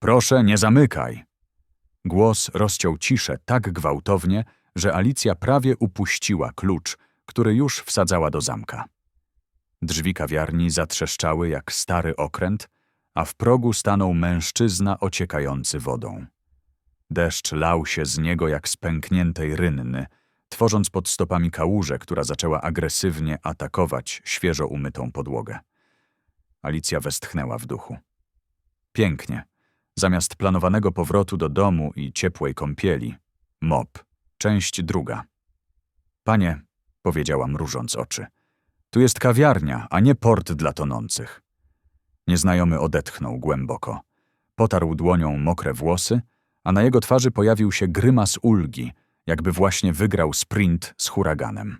Proszę, nie zamykaj. Głos rozciął ciszę tak gwałtownie, że Alicja prawie upuściła klucz, który już wsadzała do zamka. Drzwi kawiarni zatrzeszczały jak stary okręt, a w progu stanął mężczyzna ociekający wodą. Deszcz lał się z niego jak z pękniętej rynny, tworząc pod stopami kałużę, która zaczęła agresywnie atakować świeżo umytą podłogę. Alicja westchnęła w duchu. Pięknie. Zamiast planowanego powrotu do domu i ciepłej kąpieli. Mop. Część druga. Panie, powiedziała mrużąc oczy, tu jest kawiarnia, a nie port dla tonących. Nieznajomy odetchnął głęboko. Potarł dłonią mokre włosy, a na jego twarzy pojawił się grymas ulgi, jakby właśnie wygrał sprint z huraganem.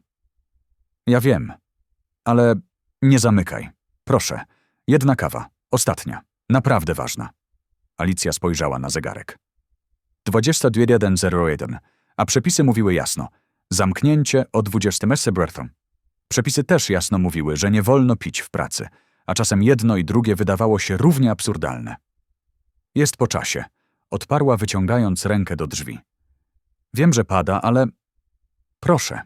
Ja wiem, ale nie zamykaj. Proszę, jedna kawa, ostatnia, naprawdę ważna. Alicja spojrzała na zegarek. 22.1.01, a przepisy mówiły jasno. Zamknięcie o 20 Brethon. Przepisy też jasno mówiły, że nie wolno pić w pracy, a czasem jedno i drugie wydawało się równie absurdalne. Jest po czasie, odparła wyciągając rękę do drzwi. Wiem, że pada, ale... Proszę.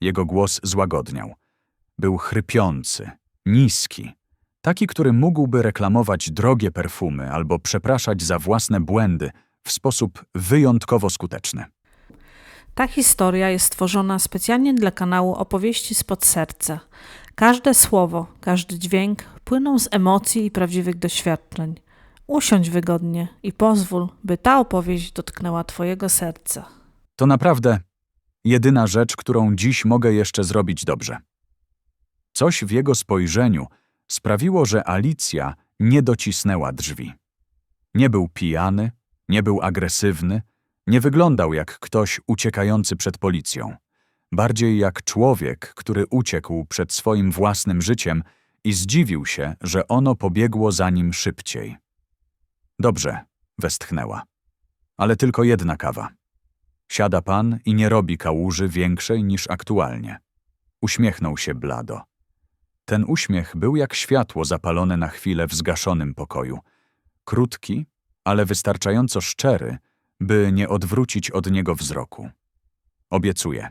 Jego głos złagodniał. Był chrypiący, niski, taki, który mógłby reklamować drogie perfumy albo przepraszać za własne błędy w sposób wyjątkowo skuteczny. Ta historia jest stworzona specjalnie dla kanału Opowieści spod serca. Każde słowo, każdy dźwięk płyną z emocji i prawdziwych doświadczeń. Usiądź wygodnie i pozwól, by ta opowieść dotknęła Twojego serca. To naprawdę jedyna rzecz, którą dziś mogę jeszcze zrobić dobrze. Coś w jego spojrzeniu sprawiło, że Alicja nie docisnęła drzwi. Nie był pijany, nie był agresywny, nie wyglądał jak ktoś uciekający przed policją. Bardziej jak człowiek, który uciekł przed swoim własnym życiem i zdziwił się, że ono pobiegło za nim szybciej. Dobrze, westchnęła. Ale tylko jedna kawa. Siada pan i nie robi kałuży większej niż aktualnie. Uśmiechnął się blado. Ten uśmiech był jak światło zapalone na chwilę w zgaszonym pokoju. Krótki, ale wystarczająco szczery, by nie odwrócić od niego wzroku. Obiecuję.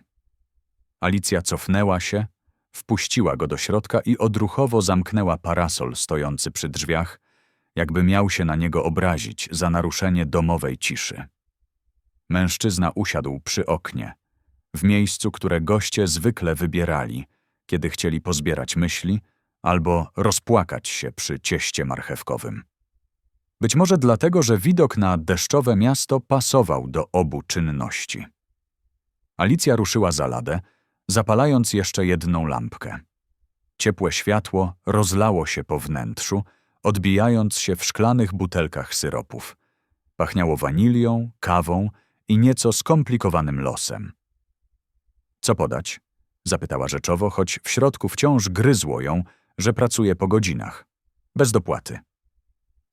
Alicja cofnęła się, wpuściła go do środka i odruchowo zamknęła parasol stojący przy drzwiach, jakby miał się na niego obrazić za naruszenie domowej ciszy. Mężczyzna usiadł przy oknie, w miejscu, które goście zwykle wybierali, kiedy chcieli pozbierać myśli albo rozpłakać się przy cieście marchewkowym. Być może dlatego, że widok na deszczowe miasto pasował do obu czynności. Alicja ruszyła za ladę, zapalając jeszcze jedną lampkę. Ciepłe światło rozlało się po wnętrzu, odbijając się w szklanych butelkach syropów. Pachniało wanilią, kawą i nieco skomplikowanym losem. Co podać? Zapytała rzeczowo, choć w środku wciąż gryzło ją, że pracuje po godzinach. Bez dopłaty.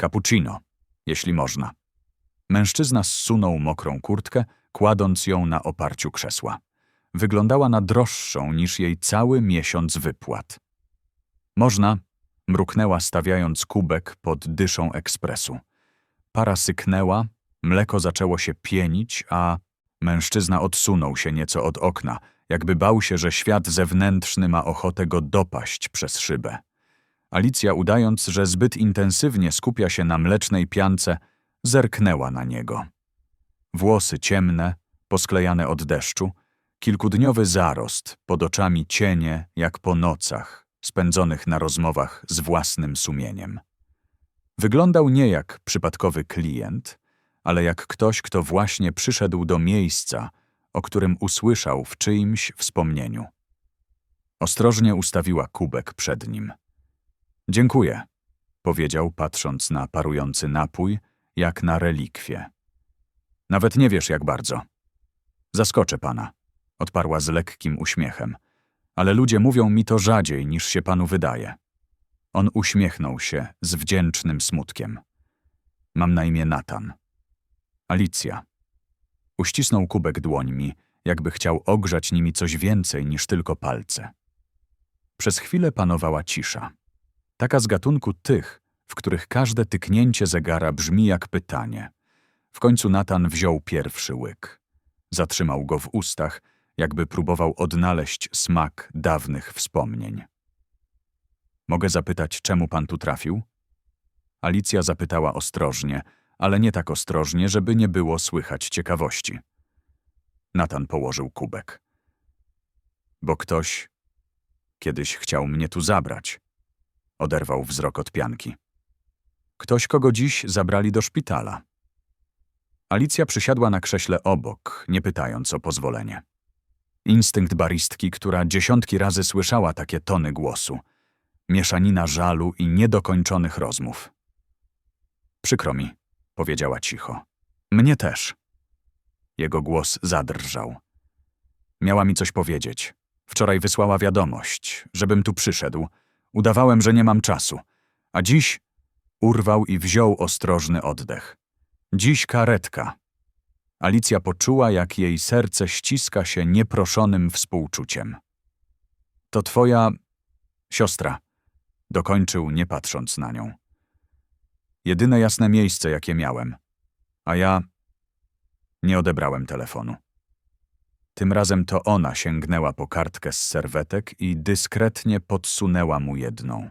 Cappuccino, jeśli można. Mężczyzna zsunął mokrą kurtkę, kładąc ją na oparciu krzesła. Wyglądała na droższą niż jej cały miesiąc wypłat. Można, mruknęła stawiając kubek pod dyszą ekspresu. Para syknęła, mleko zaczęło się pienić, a mężczyzna odsunął się nieco od okna, jakby bał się, że świat zewnętrzny ma ochotę go dopaść przez szybę. Alicja, udając, że zbyt intensywnie skupia się na mlecznej piance, zerknęła na niego. Włosy ciemne, posklejane od deszczu, kilkudniowy zarost, pod oczami cienie jak po nocach, spędzonych na rozmowach z własnym sumieniem. Wyglądał nie jak przypadkowy klient, ale jak ktoś, kto właśnie przyszedł do miejsca, o którym usłyszał w czyimś wspomnieniu. Ostrożnie ustawiła kubek przed nim. Dziękuję, powiedział, patrząc na parujący napój, jak na relikwie. Nawet nie wiesz, jak bardzo. Zaskoczę pana, odparła z lekkim uśmiechem, ale ludzie mówią mi to rzadziej, niż się panu wydaje. On uśmiechnął się z wdzięcznym smutkiem. Mam na imię Natan. Alicja. Uścisnął kubek dłońmi, jakby chciał ogrzać nimi coś więcej niż tylko palce. Przez chwilę panowała cisza taka z gatunku tych, w których każde tyknięcie zegara brzmi jak pytanie. W końcu Natan wziął pierwszy łyk. Zatrzymał go w ustach, jakby próbował odnaleźć smak dawnych wspomnień. Mogę zapytać, czemu pan tu trafił? Alicja zapytała ostrożnie, ale nie tak ostrożnie, żeby nie było słychać ciekawości. Natan położył kubek. Bo ktoś kiedyś chciał mnie tu zabrać. Oderwał wzrok od pianki. Ktoś, kogo dziś zabrali do szpitala. Alicja przysiadła na krześle obok, nie pytając o pozwolenie. Instynkt baristki, która dziesiątki razy słyszała takie tony głosu. Mieszanina żalu i niedokończonych rozmów. Przykro mi, powiedziała cicho. Mnie też. Jego głos zadrżał. Miała mi coś powiedzieć. Wczoraj wysłała wiadomość, żebym tu przyszedł. Udawałem, że nie mam czasu. A dziś urwał i wziął ostrożny oddech. Dziś karetka. Alicja poczuła, jak jej serce ściska się nieproszonym współczuciem. To twoja siostra, dokończył, nie patrząc na nią. Jedyne jasne miejsce, jakie miałem. A ja nie odebrałem telefonu. Tym razem to ona sięgnęła po kartkę z serwetek i dyskretnie podsunęła mu jedną.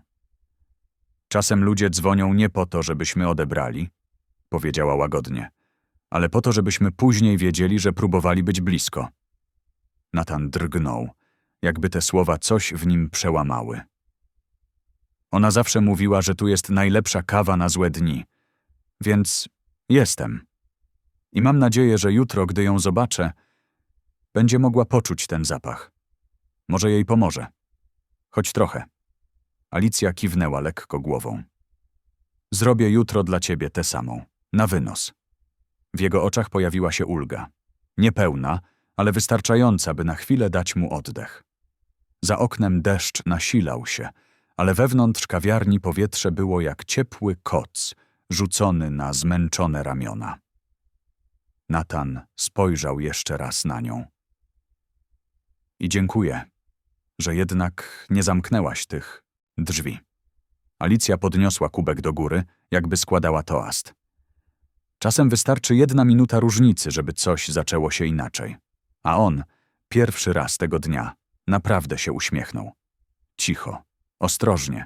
Czasem ludzie dzwonią nie po to, żebyśmy odebrali, powiedziała łagodnie, ale po to, żebyśmy później wiedzieli, że próbowali być blisko. Natan drgnął, jakby te słowa coś w nim przełamały. Ona zawsze mówiła, że tu jest najlepsza kawa na złe dni, więc jestem. I mam nadzieję, że jutro, gdy ją zobaczę, będzie mogła poczuć ten zapach. Może jej pomoże. Choć trochę. Alicja kiwnęła lekko głową. Zrobię jutro dla ciebie tę samą, na wynos. W jego oczach pojawiła się ulga. Niepełna, ale wystarczająca, by na chwilę dać mu oddech. Za oknem deszcz nasilał się, ale wewnątrz kawiarni powietrze było jak ciepły koc, rzucony na zmęczone ramiona. Natan spojrzał jeszcze raz na nią. I dziękuję, że jednak nie zamknęłaś tych drzwi. Alicja podniosła kubek do góry, jakby składała toast. Czasem wystarczy jedna minuta różnicy, żeby coś zaczęło się inaczej. A on, pierwszy raz tego dnia, naprawdę się uśmiechnął. Cicho, ostrożnie.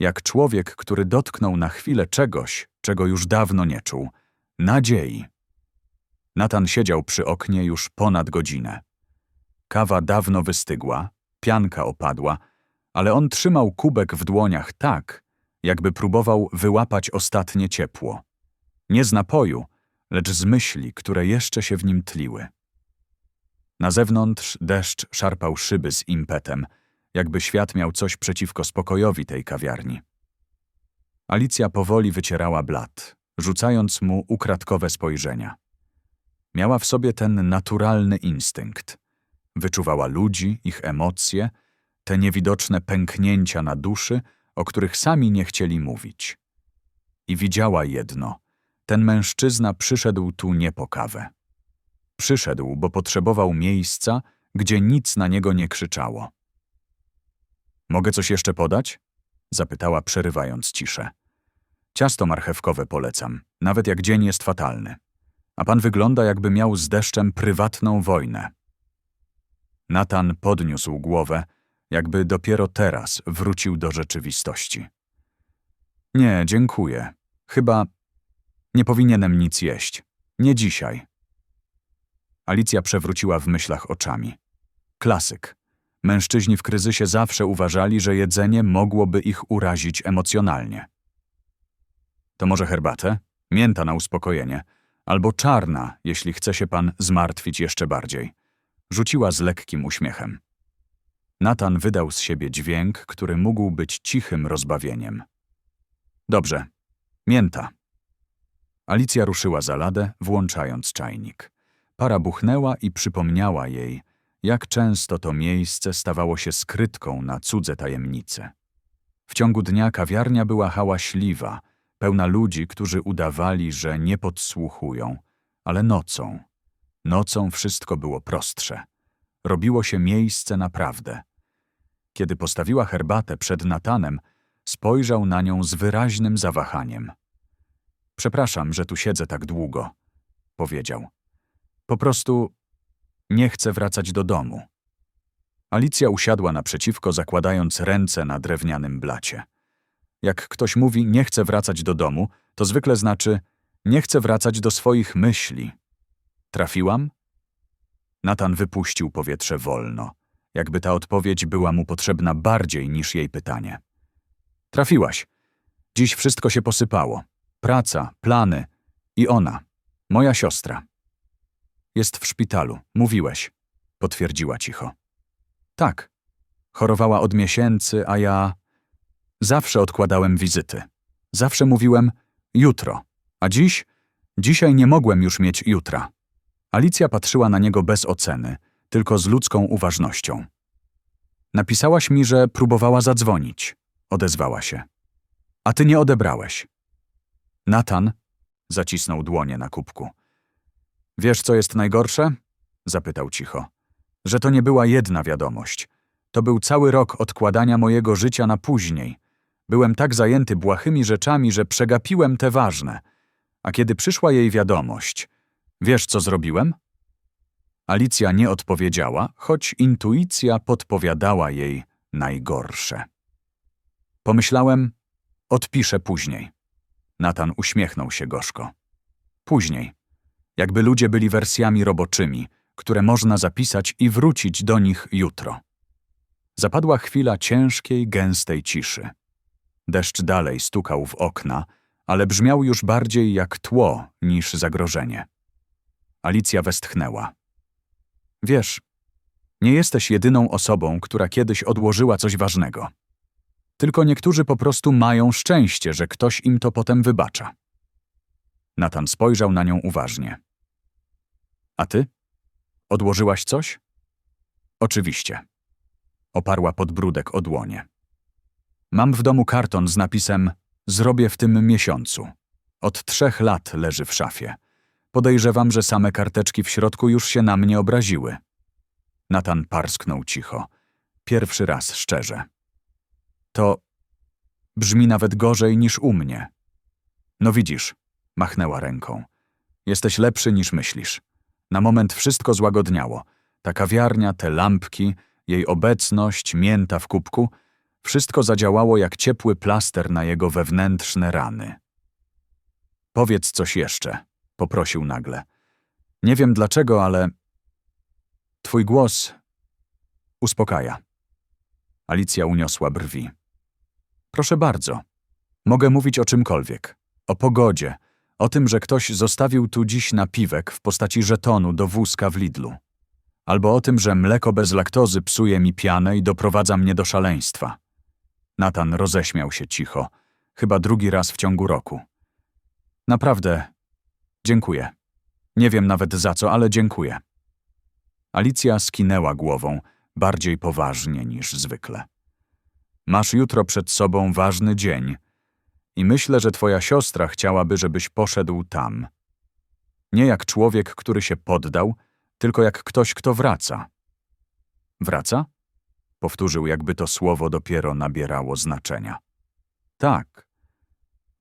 Jak człowiek, który dotknął na chwilę czegoś, czego już dawno nie czuł nadziei. Natan siedział przy oknie już ponad godzinę. Kawa dawno wystygła, pianka opadła, ale on trzymał kubek w dłoniach tak, jakby próbował wyłapać ostatnie ciepło. Nie z napoju, lecz z myśli, które jeszcze się w nim tliły. Na zewnątrz deszcz szarpał szyby z impetem, jakby świat miał coś przeciwko spokojowi tej kawiarni. Alicja powoli wycierała blat, rzucając mu ukradkowe spojrzenia. Miała w sobie ten naturalny instynkt. Wyczuwała ludzi, ich emocje, te niewidoczne pęknięcia na duszy, o których sami nie chcieli mówić. I widziała jedno: ten mężczyzna przyszedł tu nie po kawę. Przyszedł, bo potrzebował miejsca, gdzie nic na niego nie krzyczało. Mogę coś jeszcze podać? zapytała, przerywając ciszę. Ciasto marchewkowe polecam, nawet jak dzień jest fatalny. A pan wygląda, jakby miał z deszczem prywatną wojnę. Natan podniósł głowę, jakby dopiero teraz wrócił do rzeczywistości. Nie, dziękuję. Chyba nie powinienem nic jeść. Nie dzisiaj. Alicja przewróciła w myślach oczami. Klasyk. Mężczyźni w kryzysie zawsze uważali, że jedzenie mogłoby ich urazić emocjonalnie. To może herbatę? Mięta na uspokojenie. Albo czarna, jeśli chce się pan zmartwić jeszcze bardziej. Rzuciła z lekkim uśmiechem. Natan wydał z siebie dźwięk, który mógł być cichym rozbawieniem. Dobrze. Mięta. Alicja ruszyła za ladę, włączając czajnik. Para buchnęła i przypomniała jej, jak często to miejsce stawało się skrytką na cudze tajemnice. W ciągu dnia kawiarnia była hałaśliwa, pełna ludzi, którzy udawali, że nie podsłuchują, ale nocą. Nocą wszystko było prostsze. Robiło się miejsce naprawdę. Kiedy postawiła herbatę przed Natanem, spojrzał na nią z wyraźnym zawahaniem. Przepraszam, że tu siedzę tak długo, powiedział. Po prostu nie chcę wracać do domu. Alicja usiadła naprzeciwko, zakładając ręce na drewnianym blacie. Jak ktoś mówi nie chce wracać do domu, to zwykle znaczy nie chce wracać do swoich myśli. Trafiłam? Natan wypuścił powietrze wolno, jakby ta odpowiedź była mu potrzebna bardziej niż jej pytanie. Trafiłaś. Dziś wszystko się posypało. Praca, plany i ona, moja siostra. Jest w szpitalu, mówiłeś, potwierdziła cicho. Tak. Chorowała od miesięcy, a ja zawsze odkładałem wizyty. Zawsze mówiłem jutro, a dziś, dzisiaj nie mogłem już mieć jutra. Alicja patrzyła na niego bez oceny, tylko z ludzką uważnością. Napisałaś mi, że próbowała zadzwonić, odezwała się. A ty nie odebrałeś. Natan zacisnął dłonie na kubku. Wiesz, co jest najgorsze? zapytał cicho. Że to nie była jedna wiadomość. To był cały rok odkładania mojego życia na później. Byłem tak zajęty błahymi rzeczami, że przegapiłem te ważne. A kiedy przyszła jej wiadomość, wiesz, co zrobiłem? Alicja nie odpowiedziała, choć intuicja podpowiadała jej najgorsze. Pomyślałem, odpiszę później. Natan uśmiechnął się gorzko. Później. Jakby ludzie byli wersjami roboczymi, które można zapisać i wrócić do nich jutro. Zapadła chwila ciężkiej, gęstej ciszy. Deszcz dalej stukał w okna, ale brzmiał już bardziej jak tło niż zagrożenie. Alicja westchnęła. Wiesz, nie jesteś jedyną osobą, która kiedyś odłożyła coś ważnego. Tylko niektórzy po prostu mają szczęście, że ktoś im to potem wybacza. Natan spojrzał na nią uważnie. A ty? Odłożyłaś coś? Oczywiście. Oparła podbródek o dłonie. Mam w domu karton z napisem Zrobię w tym miesiącu. Od trzech lat leży w szafie. Podejrzewam, że same karteczki w środku już się na mnie obraziły. Natan parsknął cicho. Pierwszy raz szczerze. To brzmi nawet gorzej niż u mnie. No widzisz, machnęła ręką. Jesteś lepszy niż myślisz. Na moment wszystko złagodniało. Ta kawiarnia, te lampki, jej obecność, mięta w kubku, wszystko zadziałało jak ciepły plaster na jego wewnętrzne rany. Powiedz coś jeszcze, poprosił nagle. Nie wiem dlaczego, ale twój głos uspokaja. Alicja uniosła brwi. Proszę bardzo. Mogę mówić o czymkolwiek. O pogodzie, o tym, że ktoś zostawił tu dziś napiwek w postaci żetonu do wózka w Lidlu. Albo o tym, że mleko bez laktozy psuje mi pianę i doprowadza mnie do szaleństwa. Natan roześmiał się cicho, chyba drugi raz w ciągu roku. Naprawdę, dziękuję. Nie wiem nawet za co, ale dziękuję. Alicja skinęła głową, bardziej poważnie niż zwykle. Masz jutro przed sobą ważny dzień i myślę, że twoja siostra chciałaby, żebyś poszedł tam. Nie jak człowiek, który się poddał, tylko jak ktoś, kto wraca. Wraca? Powtórzył, jakby to słowo dopiero nabierało znaczenia. Tak,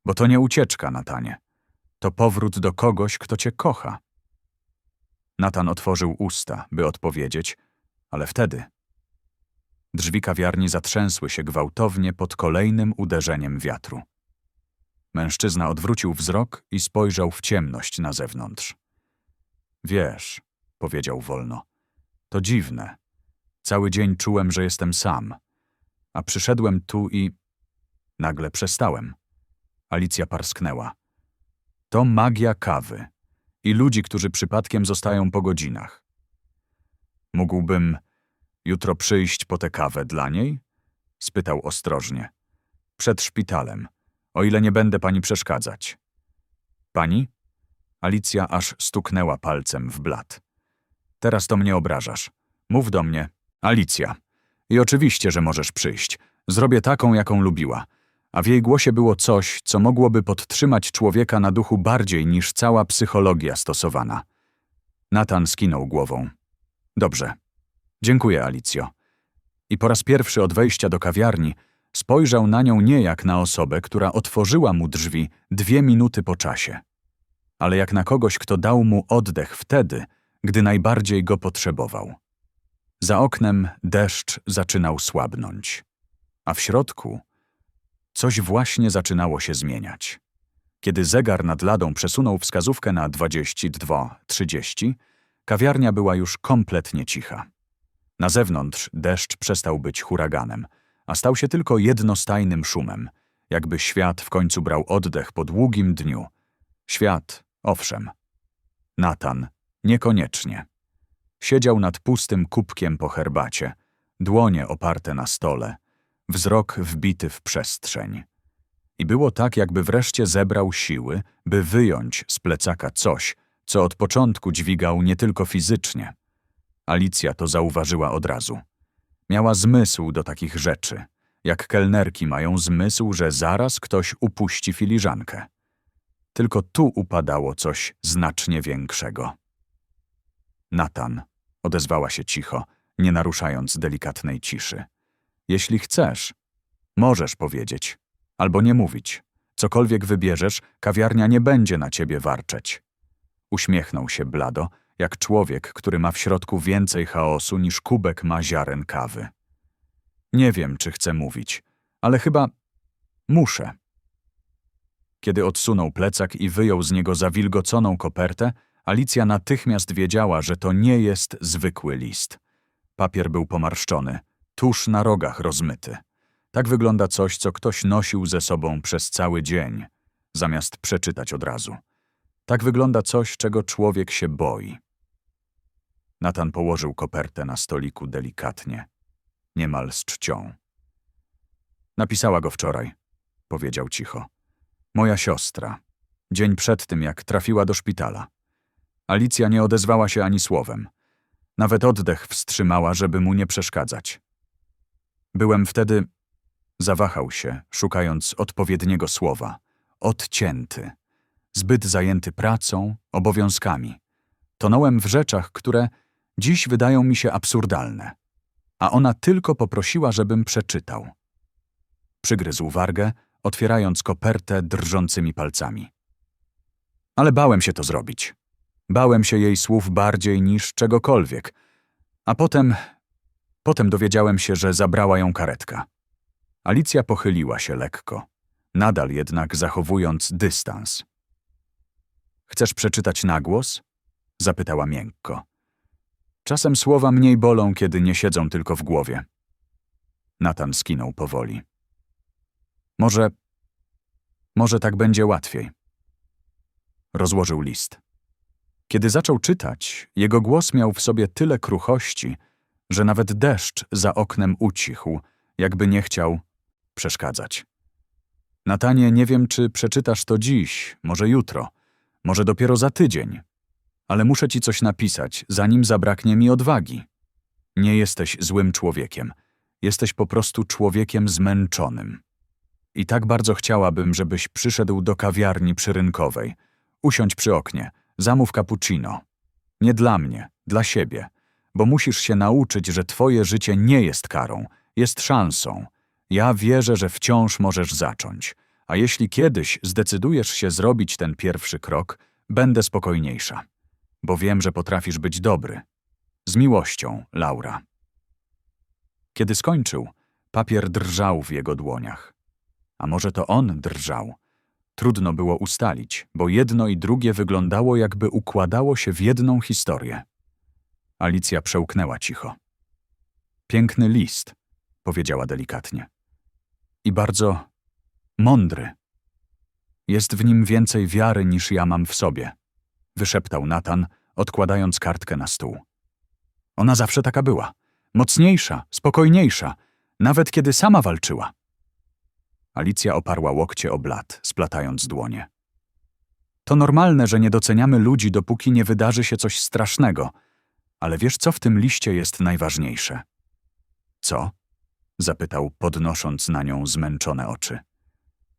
bo to nie ucieczka, Natanie. To powrót do kogoś, kto cię kocha. Natan otworzył usta, by odpowiedzieć, ale wtedy Drzwi kawiarni zatrzęsły się gwałtownie pod kolejnym uderzeniem wiatru. Mężczyzna odwrócił wzrok i spojrzał w ciemność na zewnątrz. Wiesz, powiedział wolno, to dziwne. Cały dzień czułem, że jestem sam, a przyszedłem tu i nagle przestałem. Alicja parsknęła. To magia kawy i ludzi, którzy przypadkiem zostają po godzinach. Mógłbym Jutro przyjść po tę kawę dla niej? spytał ostrożnie. Przed szpitalem, o ile nie będę pani przeszkadzać. Pani? Alicja aż stuknęła palcem w blat. Teraz to mnie obrażasz. Mów do mnie. Alicja. I oczywiście, że możesz przyjść. Zrobię taką, jaką lubiła. A w jej głosie było coś, co mogłoby podtrzymać człowieka na duchu bardziej niż cała psychologia stosowana. Natan skinął głową. Dobrze, Dziękuję, Alicjo. I po raz pierwszy od wejścia do kawiarni spojrzał na nią nie jak na osobę, która otworzyła mu drzwi dwie minuty po czasie, ale jak na kogoś, kto dał mu oddech wtedy, gdy najbardziej go potrzebował. Za oknem deszcz zaczynał słabnąć, a w środku coś właśnie zaczynało się zmieniać. Kiedy zegar nad ladą przesunął wskazówkę na 22.30, kawiarnia była już kompletnie cicha. Na zewnątrz deszcz przestał być huraganem, a stał się tylko jednostajnym szumem, jakby świat w końcu brał oddech po długim dniu. Świat, owszem. Natan, niekoniecznie. Siedział nad pustym kubkiem po herbacie, dłonie oparte na stole, wzrok wbity w przestrzeń. I było tak, jakby wreszcie zebrał siły, by wyjąć z plecaka coś, co od początku dźwigał nie tylko fizycznie. Alicja to zauważyła od razu. Miała zmysł do takich rzeczy, jak kelnerki mają zmysł, że zaraz ktoś upuści filiżankę. Tylko tu upadało coś znacznie większego. Natan, odezwała się cicho, nie naruszając delikatnej ciszy. Jeśli chcesz, możesz powiedzieć, albo nie mówić. Cokolwiek wybierzesz, kawiarnia nie będzie na ciebie warczeć. Uśmiechnął się blado, jak człowiek, który ma w środku więcej chaosu niż kubek ma ziaren kawy. Nie wiem, czy chcę mówić, ale chyba muszę. Kiedy odsunął plecak i wyjął z niego zawilgoconą kopertę, Alicja natychmiast wiedziała, że to nie jest zwykły list. Papier był pomarszczony, tuż na rogach rozmyty. Tak wygląda coś, co ktoś nosił ze sobą przez cały dzień, zamiast przeczytać od razu. Tak wygląda coś, czego człowiek się boi. Natan położył kopertę na stoliku delikatnie, niemal z czcią. Napisała go wczoraj, powiedział cicho. Moja siostra. Dzień przed tym, jak trafiła do szpitala. Alicja nie odezwała się ani słowem. Nawet oddech wstrzymała, żeby mu nie przeszkadzać. Byłem wtedy. Zawahał się, szukając odpowiedniego słowa. Odcięty. Zbyt zajęty pracą, obowiązkami. Tonąłem w rzeczach, które dziś wydają mi się absurdalne. A ona tylko poprosiła, żebym przeczytał. Przygryzł wargę, otwierając kopertę drżącymi palcami. Ale bałem się to zrobić. Bałem się jej słów bardziej niż czegokolwiek. A potem. Potem dowiedziałem się, że zabrała ją karetka. Alicja pochyliła się lekko, nadal jednak zachowując dystans. Chcesz przeczytać na głos? zapytała miękko. Czasem słowa mniej bolą, kiedy nie siedzą tylko w głowie. Natan skinął powoli. Może. Może tak będzie łatwiej. Rozłożył list. Kiedy zaczął czytać, jego głos miał w sobie tyle kruchości, że nawet deszcz za oknem ucichł, jakby nie chciał przeszkadzać. Natanie, nie wiem, czy przeczytasz to dziś, może jutro, może dopiero za tydzień, ale muszę ci coś napisać, zanim zabraknie mi odwagi. Nie jesteś złym człowiekiem, jesteś po prostu człowiekiem zmęczonym. I tak bardzo chciałabym, żebyś przyszedł do kawiarni przyrynkowej, usiądź przy oknie, zamów cappuccino. Nie dla mnie, dla siebie, bo musisz się nauczyć, że twoje życie nie jest karą, jest szansą. Ja wierzę, że wciąż możesz zacząć, a jeśli kiedyś zdecydujesz się zrobić ten pierwszy krok, będę spokojniejsza, bo wiem, że potrafisz być dobry. Z miłością, Laura. Kiedy skończył, papier drżał w jego dłoniach. A może to on drżał? Trudno było ustalić, bo jedno i drugie wyglądało, jakby układało się w jedną historię. Alicja przełknęła cicho. Piękny list, powiedziała delikatnie. I bardzo mądry. Jest w nim więcej wiary niż ja mam w sobie, wyszeptał Natan, odkładając kartkę na stół. Ona zawsze taka była. Mocniejsza, spokojniejsza, nawet kiedy sama walczyła. Alicja oparła łokcie o blat, splatając dłonie. To normalne, że nie doceniamy ludzi, dopóki nie wydarzy się coś strasznego, ale wiesz, co w tym liście jest najważniejsze? Co? zapytał, podnosząc na nią zmęczone oczy.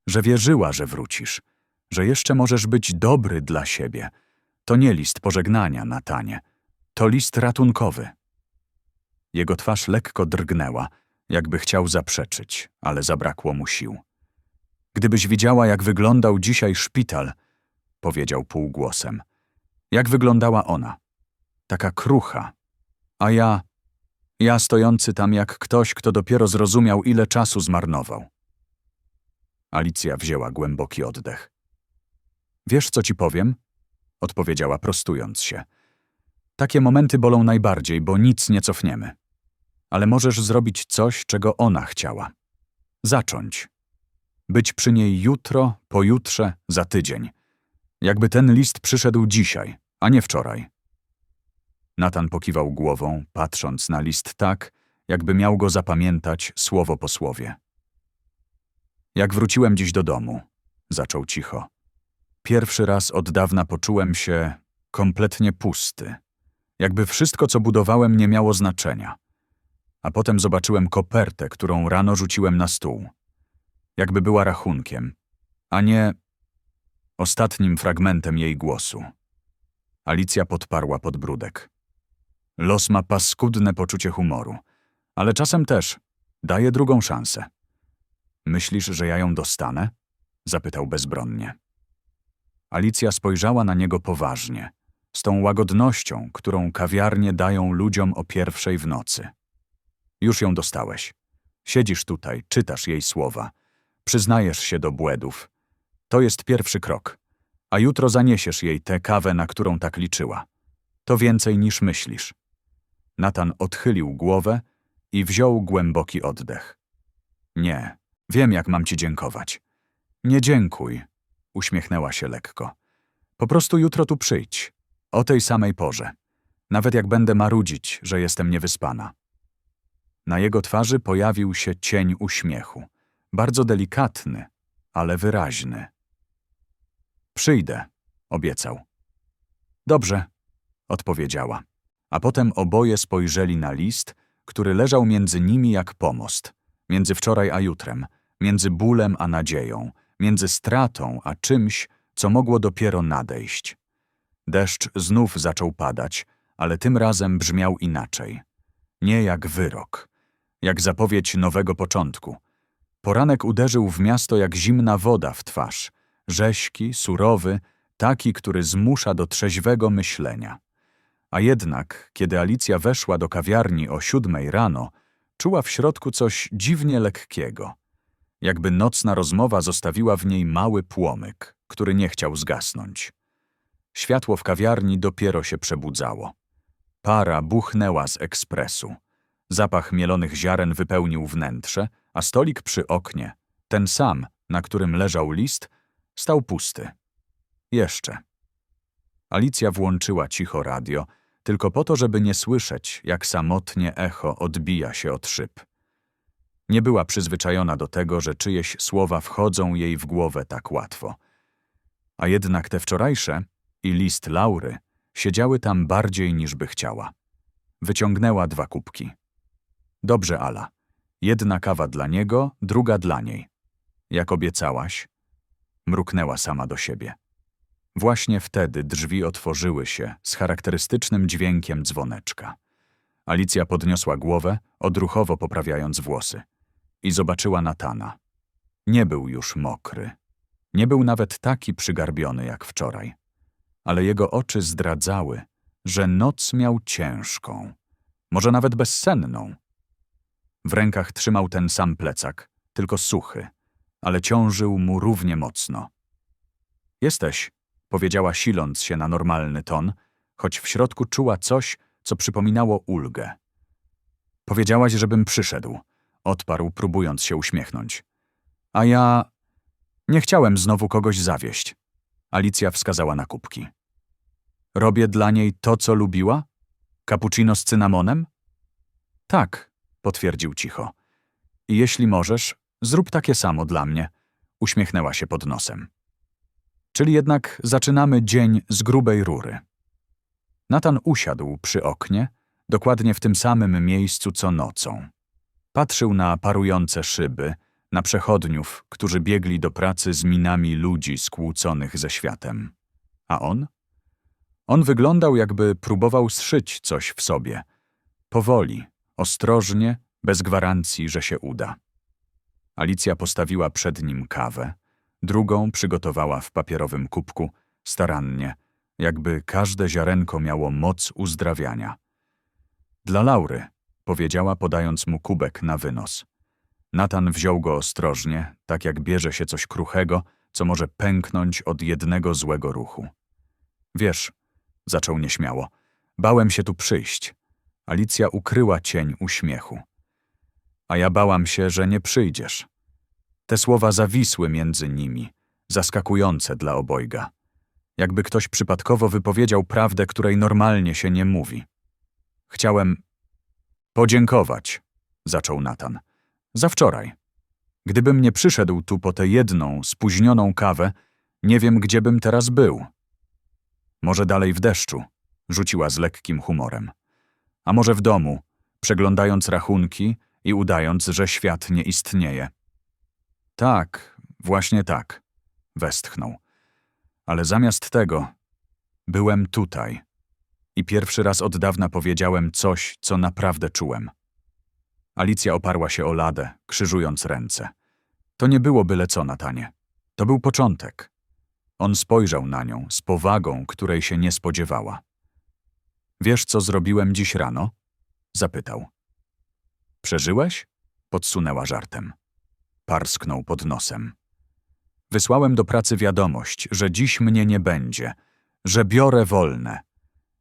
Że wierzyła, że wrócisz, że jeszcze możesz być dobry dla siebie. To nie list pożegnania, Natanie. To list ratunkowy. Jego twarz lekko drgnęła, jakby chciał zaprzeczyć, ale zabrakło mu sił. Gdybyś widziała, jak wyglądał dzisiaj szpital, powiedział półgłosem. Jak wyglądała ona? Taka krucha. A ja, ja stojący tam jak ktoś, kto dopiero zrozumiał, ile czasu zmarnował. Alicja wzięła głęboki oddech. Wiesz, co ci powiem? Odpowiedziała prostując się. Takie momenty bolą najbardziej, bo nic nie cofniemy. Ale możesz zrobić coś, czego ona chciała. Zacząć. Być przy niej jutro, pojutrze, za tydzień. Jakby ten list przyszedł dzisiaj, a nie wczoraj. Natan pokiwał głową, patrząc na list tak, jakby miał go zapamiętać słowo po słowie. Jak wróciłem dziś do domu, zaczął cicho. Pierwszy raz od dawna poczułem się kompletnie pusty. Jakby wszystko, co budowałem, nie miało znaczenia. A potem zobaczyłem kopertę, którą rano rzuciłem na stół. Jakby była rachunkiem, a nie ostatnim fragmentem jej głosu. Alicja podparła podbródek. Los ma paskudne poczucie humoru, ale czasem też daje drugą szansę. Myślisz, że ja ją dostanę? zapytał bezbronnie. Alicja spojrzała na niego poważnie, z tą łagodnością, którą kawiarnie dają ludziom o pierwszej w nocy. Już ją dostałeś. Siedzisz tutaj, czytasz jej słowa, przyznajesz się do błędów. To jest pierwszy krok, a jutro zaniesiesz jej tę kawę, na którą tak liczyła. To więcej niż myślisz. Natan odchylił głowę i wziął głęboki oddech. Nie, wiem, jak mam ci dziękować. Nie dziękuj, uśmiechnęła się lekko. Po prostu jutro tu przyjdź, o tej samej porze, nawet jak będę marudzić, że jestem niewyspana. Na jego twarzy pojawił się cień uśmiechu, bardzo delikatny, ale wyraźny. Przyjdę, obiecał. Dobrze, odpowiedziała, a potem oboje spojrzeli na list, który leżał między nimi jak pomost, między wczoraj a jutrem, między bólem a nadzieją, między stratą a czymś, co mogło dopiero nadejść. Deszcz znów zaczął padać, ale tym razem brzmiał inaczej. Nie jak wyrok, jak zapowiedź nowego początku. Poranek uderzył w miasto jak zimna woda w twarz, rześki, surowy, taki, który zmusza do trzeźwego myślenia. A jednak, kiedy Alicja weszła do kawiarni o siódmej rano, czuła w środku coś dziwnie lekkiego. Jakby nocna rozmowa zostawiła w niej mały płomyk, który nie chciał zgasnąć. Światło w kawiarni dopiero się przebudzało. Para buchnęła z ekspresu. Zapach mielonych ziaren wypełnił wnętrze, a stolik przy oknie, ten sam, na którym leżał list, stał pusty. Jeszcze. Alicja włączyła cicho radio, tylko po to, żeby nie słyszeć, jak samotnie echo odbija się od szyb. Nie była przyzwyczajona do tego, że czyjeś słowa wchodzą jej w głowę tak łatwo. A jednak te wczorajsze i list Laury siedziały tam bardziej niż by chciała. Wyciągnęła dwa kubki. Dobrze, Ala. Jedna kawa dla niego, druga dla niej. Jak obiecałaś? Mruknęła sama do siebie. Właśnie wtedy drzwi otworzyły się z charakterystycznym dźwiękiem dzwoneczka. Alicja podniosła głowę, odruchowo poprawiając włosy. I zobaczyła Natana. Nie był już mokry. Nie był nawet taki przygarbiony jak wczoraj. Ale jego oczy zdradzały, że noc miał ciężką, może nawet bezsenną. W rękach trzymał ten sam plecak, tylko suchy, ale ciążył mu równie mocno. Jesteś, powiedziała siląc się na normalny ton, choć w środku czuła coś, co przypominało ulgę. Powiedziałaś, żebym przyszedł, odparł, próbując się uśmiechnąć. A ja nie chciałem znowu kogoś zawieść. Alicja wskazała na kubki. Robię dla niej to, co lubiła? Cappuccino z cynamonem? Tak, potwierdził cicho. Jeśli możesz, zrób takie samo dla mnie, uśmiechnęła się pod nosem. Czyli jednak zaczynamy dzień z grubej rury. Natan usiadł przy oknie, dokładnie w tym samym miejscu co nocą. Patrzył na parujące szyby, na przechodniów, którzy biegli do pracy z minami ludzi skłóconych ze światem. A on? On wyglądał, jakby próbował zszyć coś w sobie. Powoli, ostrożnie, bez gwarancji, że się uda. Alicja postawiła przed nim kawę, drugą przygotowała w papierowym kubku, starannie, jakby każde ziarenko miało moc uzdrawiania. Dla Laury, powiedziała, podając mu kubek na wynos. Natan wziął go ostrożnie, tak jak bierze się coś kruchego, co może pęknąć od jednego złego ruchu. Wiesz, zaczął nieśmiało, bałem się tu przyjść. Alicja ukryła cień uśmiechu. A ja bałam się, że nie przyjdziesz. Te słowa zawisły między nimi, zaskakujące dla obojga. Jakby ktoś przypadkowo wypowiedział prawdę, której normalnie się nie mówi. Chciałem podziękować, zaczął Natan. Za wczoraj. Gdybym nie przyszedł tu po tę jedną, spóźnioną kawę, nie wiem, gdzie bym teraz był. Może dalej w deszczu, rzuciła z lekkim humorem. A może w domu, przeglądając rachunki i udając, że świat nie istnieje. Tak, właśnie tak, westchnął. Ale zamiast tego, byłem tutaj. I pierwszy raz od dawna powiedziałem coś, co naprawdę czułem. Alicja oparła się o ladę, krzyżując ręce. To nie było byle co, Natanie. To był początek. On spojrzał na nią z powagą, której się nie spodziewała. Wiesz, co zrobiłem dziś rano? Zapytał. Przeżyłeś? Podsunęła żartem. Parsknął pod nosem. Wysłałem do pracy wiadomość, że dziś mnie nie będzie, że biorę wolne.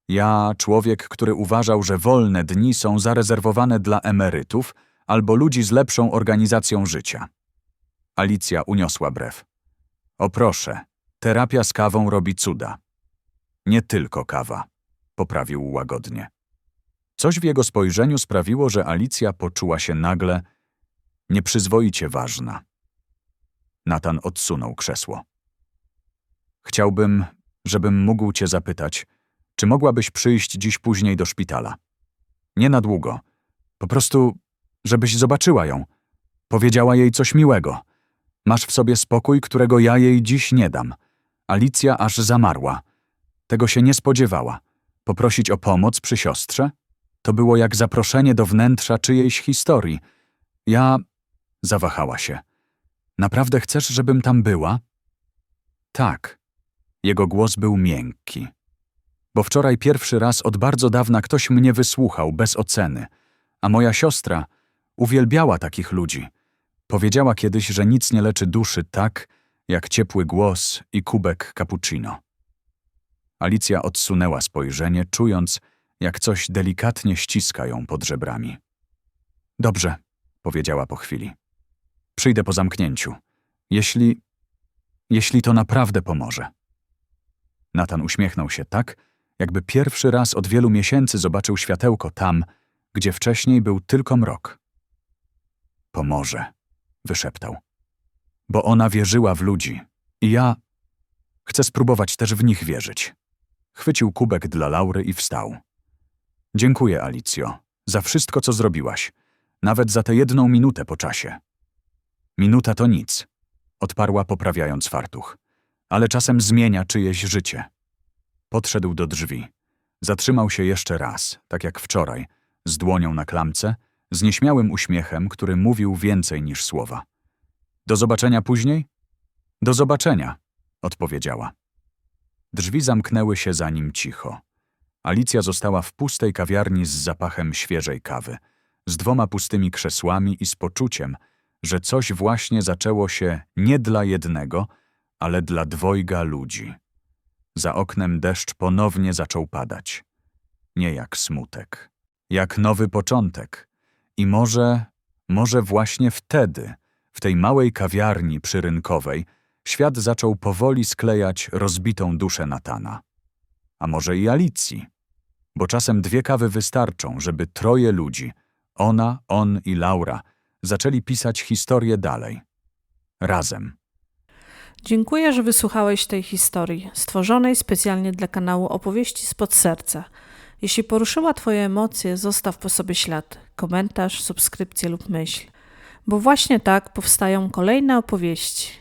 Ja, człowiek, który uważał, że wolne dni są zarezerwowane dla emerytów albo ludzi z lepszą organizacją życia. Alicja uniosła brew. O proszę, terapia z kawą robi cuda. Nie tylko kawa, poprawił łagodnie. Coś w jego spojrzeniu sprawiło, że Alicja poczuła się nagle nieprzyzwoicie ważna. Natan odsunął krzesło. Chciałbym, żebym mógł cię zapytać, czy mogłabyś przyjść dziś później do szpitala? Nie na długo. Po prostu, żebyś zobaczyła ją. Powiedziała jej coś miłego. Masz w sobie spokój, którego ja jej dziś nie dam. Alicja aż zamarła. Tego się nie spodziewała. Poprosić o pomoc przy siostrze? To było jak zaproszenie do wnętrza czyjejś historii. Ja... Zawahała się. Naprawdę chcesz, żebym tam była? Tak. Jego głos był miękki. Bo wczoraj pierwszy raz od bardzo dawna ktoś mnie wysłuchał bez oceny, a moja siostra uwielbiała takich ludzi. Powiedziała kiedyś, że nic nie leczy duszy tak, jak ciepły głos i kubek cappuccino. Alicja odsunęła spojrzenie, czując, jak coś delikatnie ściska ją pod żebrami. Dobrze, powiedziała po chwili. Przyjdę po zamknięciu. Jeśli. jeśli to naprawdę pomoże. Natan uśmiechnął się tak, jakby pierwszy raz od wielu miesięcy zobaczył światełko tam, gdzie wcześniej był tylko mrok. Pomoże, wyszeptał. Bo ona wierzyła w ludzi i ja chcę spróbować też w nich wierzyć. Chwycił kubek dla Laury i wstał. Dziękuję, Alicjo, za wszystko, co zrobiłaś, nawet za tę jedną minutę po czasie. Minuta to nic, odparła poprawiając fartuch, ale czasem zmienia czyjeś życie. Podszedł do drzwi. Zatrzymał się jeszcze raz, tak jak wczoraj, z dłonią na klamce, z nieśmiałym uśmiechem, który mówił więcej niż słowa. Do zobaczenia później? Do zobaczenia, odpowiedziała. Drzwi zamknęły się za nim cicho. Alicja została w pustej kawiarni z zapachem świeżej kawy, z dwoma pustymi krzesłami i z poczuciem, że coś właśnie zaczęło się nie dla jednego, ale dla dwojga ludzi. Za oknem deszcz ponownie zaczął padać. Nie jak smutek, jak nowy początek. I może, może właśnie wtedy, w tej małej kawiarni przyrynkowej, świat zaczął powoli sklejać rozbitą duszę Natana. A może i Alicji. Bo czasem dwie kawy wystarczą, żeby troje ludzi, ona, on i Laura, zaczęli pisać historię dalej. Razem. Dziękuję, że wysłuchałeś tej historii, stworzonej specjalnie dla kanału Opowieści spod serca. Jeśli poruszyła Twoje emocje, zostaw po sobie ślad, komentarz, subskrypcję lub myśl. Bo właśnie tak powstają kolejne opowieści.